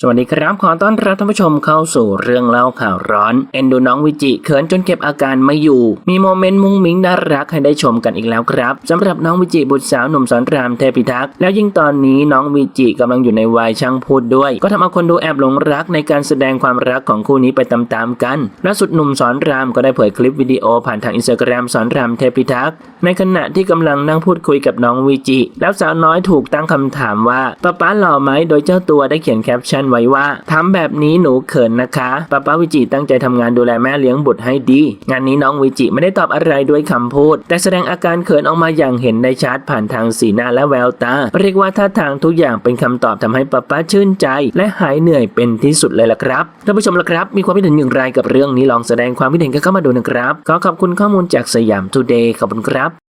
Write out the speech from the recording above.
สวัสดีครับ ขอต้อนรับท่านผู้ชมเข้าสู่เรื่องเล่าข่าวร้อน เอ็นดูน้องวิจิเขินจนเก็บอาการไม่อยู่ มีโมเมนต์มุ้งมิ้งน่ารักให้ได้ชมกันอีกแล้วครับสำหรับน้องวิจิบุตรสาวหนุ่มสอนรามเทพิทักษ์แล้วยิ่งตอนนี้น้องวิจิกำลังอยู่ในวัยช่างพูดด้วย ก็ทำเอาคนดูแอบหลงรักในการแสดงความรักของคู่นี้ไปตามๆกันล่าสุดหนุ่มสอนรามก็ได้เผยคลิปวิดีโอผ่านทางอินสตาแกรมสอนรามเทพิทักษ์ในขณะที่กำลังนั่งพูดคุยกับน้องวิจิแล้วสาวน้อยถูกตั้งคำถามว่าป้าป้าหล่อไหมโดยเจ้าตัวได้เขียนแคปชั่นไว้ว่าทำแบบนี้หนูเขินนะคะป้าป้าวิจิตั้งใจทำงานดูแลแม่เลี้ยงบุตรให้ดี งานนี้น้องวิจิไม่ได้ตอบอะไรด้วยคำพูด แต่แสดงอาการเขินออกมาอย่างเห็นได้ชัดผ่านทางสีหน้าและแววตา เรียกว่าท่าทางทุกอย่างเป็นคำตอบทำให้ป้าป้าชื่นใจ และหายเหนื่อยเป็นที่สุดเลยล่ะครับท่านผู้ชมล่ะครับ มีความคิดเห็นอย่างไรกับเรื่องนี้ลองแสดงความคิดเห็นกันเข้ามาดูนะครับขอขอบคุณข้อมูลจากสยามทูเดย์ขอบคุณครับ